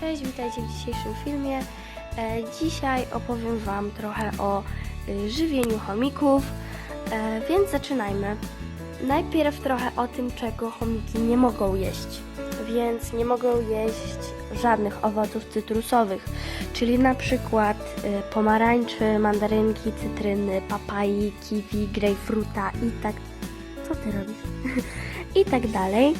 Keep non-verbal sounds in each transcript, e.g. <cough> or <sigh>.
Cześć, witajcie w dzisiejszym filmie. E, dzisiaj opowiem Wam trochę o y, żywieniu chomików, e, więc zaczynajmy. Najpierw trochę o tym, czego chomiki nie mogą jeść. Więc nie mogą jeść żadnych owoców cytrusowych, czyli na przykład pomarańczy, mandarynki, cytryny, papai, kiwi, grejpfruta i tak... Co Ty robisz? <laughs> I tak dalej.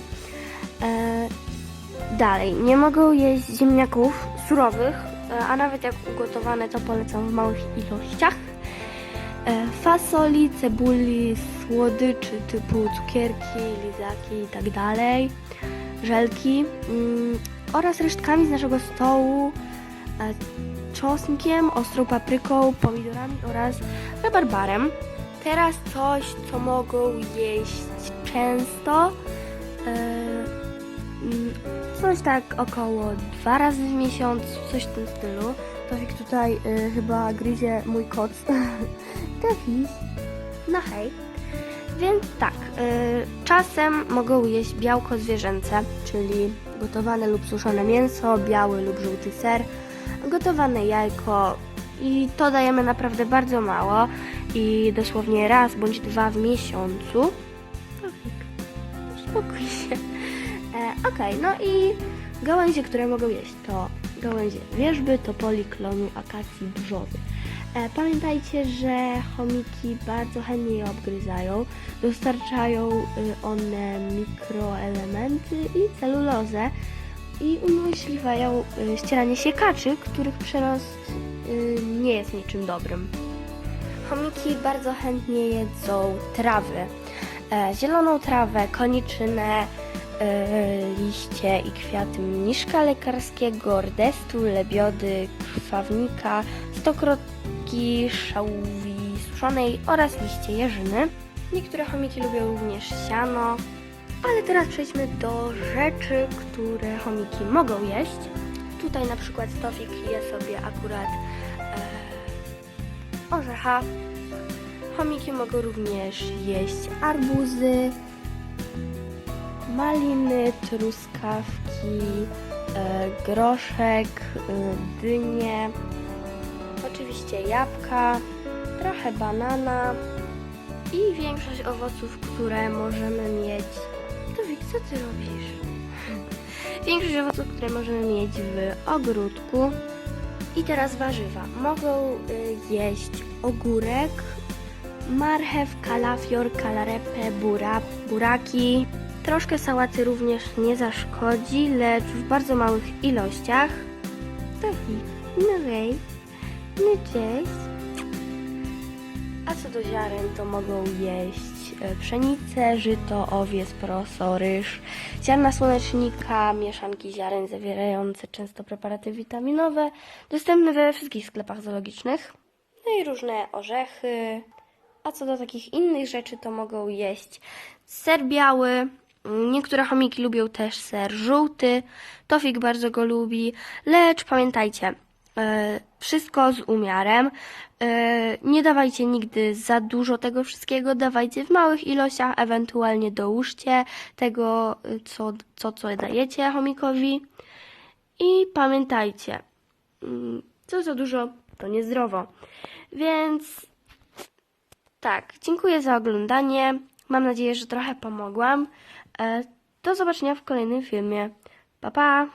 Dalej, nie mogą jeść ziemniaków surowych, e, a nawet jak ugotowane, to polecam w małych ilościach. E, Fasoli, cebuli, słodyczy typu cukierki, lizaki i tak żelki mm, oraz resztkami z naszego stołu, e, czosnkiem, ostrą papryką, pomidorami oraz rabarbarem. Teraz coś, co mogą jeść często. Mm, Coś tak około dwa razy w miesiącu, coś w tym stylu. Tofik tutaj y, chyba gryzie mój kot. <laughs> Tofik, no hej. Więc tak, y, czasem mogą jeść białko zwierzęce, czyli gotowane lub suszone mięso, biały lub żółty ser, gotowane jajko i to dajemy naprawdę bardzo mało i dosłownie raz bądź dwa w miesiącu. Tofik, uspokój się. Okej, no i gałęzie, które mogą jeść to gałęzie wierzby, topoli, klonu, akacji, brzozy. E, pamiętajcie, że chomiki bardzo chętnie je obgryzają. Dostarczają y, one mikroelementy i celulozę i umożliwiają y, ścieranie siekaczy, których przerost y, nie jest niczym dobrym. Chomiki bardzo chętnie jedzą trawy. E, zieloną trawę, koniczynę, liście i kwiaty mniszka lekarskiego, rdestu, lebiody, krwawnika, stokrotki, szałwi suszonej oraz liście jeżyny. Niektóre chomiki lubią również siano, ale teraz przejdźmy do rzeczy, które chomiki mogą jeść. Tutaj na przykład Tofik je sobie akurat e, orzecha. Chomiki mogą również jeść arbuzy, maliny, truskawki, e, groszek, e, dynie, oczywiście jabłka, trochę banana i większość owoców, które możemy mieć. Towik, co ty robisz? <laughs> Większość owoców, które możemy mieć w ogródku. I teraz warzywa. Mogą y, jeść ogórek, marchew, kalafior, kalarepę, bura, buraki. Troszkę sałaty również nie zaszkodzi, lecz w bardzo małych ilościach. Taki, no hej, no cześć. A co do ziaren, to mogą jeść e, pszenicę, żyto, owiec, proso, ryż, ziarna słonecznika, mieszanki ziaren zawierające często preparaty witaminowe, dostępne we wszystkich sklepach zoologicznych, no i różne orzechy. A co do takich innych rzeczy, to mogą jeść ser biały. Niektóre chomiki lubią też ser żółty. Tofik bardzo go lubi, lecz pamiętajcie, e, wszystko z umiarem. E, nie dawajcie nigdy za dużo tego wszystkiego, dawajcie w małych ilościach, ewentualnie dołóżcie tego, e, co, co, co dajecie chomikowi. I pamiętajcie, mm, co za dużo, to niezdrowo. Więc tak, dziękuję za oglądanie. Mam nadzieję, że trochę pomogłam. E, Do zobaczenia w kolejnym filmie. Pa pa!